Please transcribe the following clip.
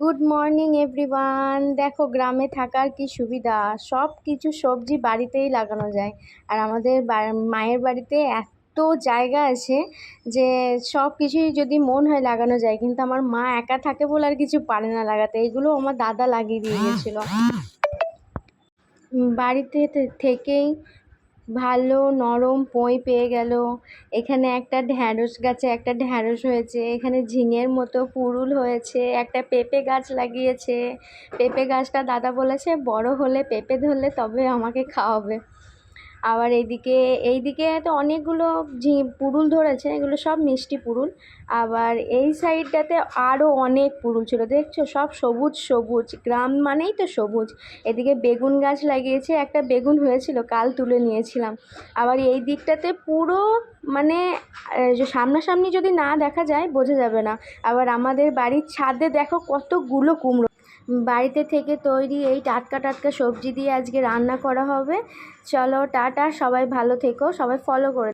Good morning everyone দেখো গ্রামে থাকার কি সুবিধা? সব কিছু সবজি বাড়িতেই লাগানো যায়। আর আমাদের মায়ের বাড়িতে এত জায়গা আছে যে সব কিছুই যদি মন হয় লাগানো যায় কিন্তু আমার মা একা থাকে বলে আর কিছু পারে না লাগাতে। এগুলো আমার দাদা লাগিয়ে দিয়ে গেছিল। বাড়িতে থেকেই ভালো নরম পই পেয়ে গেল। এখানে একটা ঢ্যাঁড়স গাছে একটা ঢ্যাঁড়স হয়েছে। এখানে ঝিঙের মতো পুরুল হয়েছে। একটা পেঁপে গাছ লাগিয়েছে। পেঁপে গাছটা দাদা বলেছে, বড় হলে পেঁপে ধরলে তবে আমাকে খাওয়াবে। আবার এইদিকে এইদিকে তো অনেকগুলো ঝি, পুরুল ধরেছে, এগুলো সব মিষ্টি পুরুল। আবার এই সাইডটাতে আরও অনেক পুরুল ছিল, দেখছ? সব সবুজ সবুজ, গ্রাম মানেই তো সবুজ। এদিকে বেগুন গাছ লাগিয়েছে, একটা বেগুন হয়েছিল, কাল তুলে নিয়েছিলাম। আবার এই দিকটাতে পুরো মানে সামনাসামনি যদি না দেখা যায়, বোঝা যাবে না। আবার আমাদের বাড়ির ছাদে দেখো কতগুলো কুমড়ো। বাড়িতে থেকে তৈরি এই টাটকা টাটকা সবজি দিয়ে আজকে রান্না করা হবে। চলো, টাটা, সবাই ভালো থেকো, সবাই ফলো করে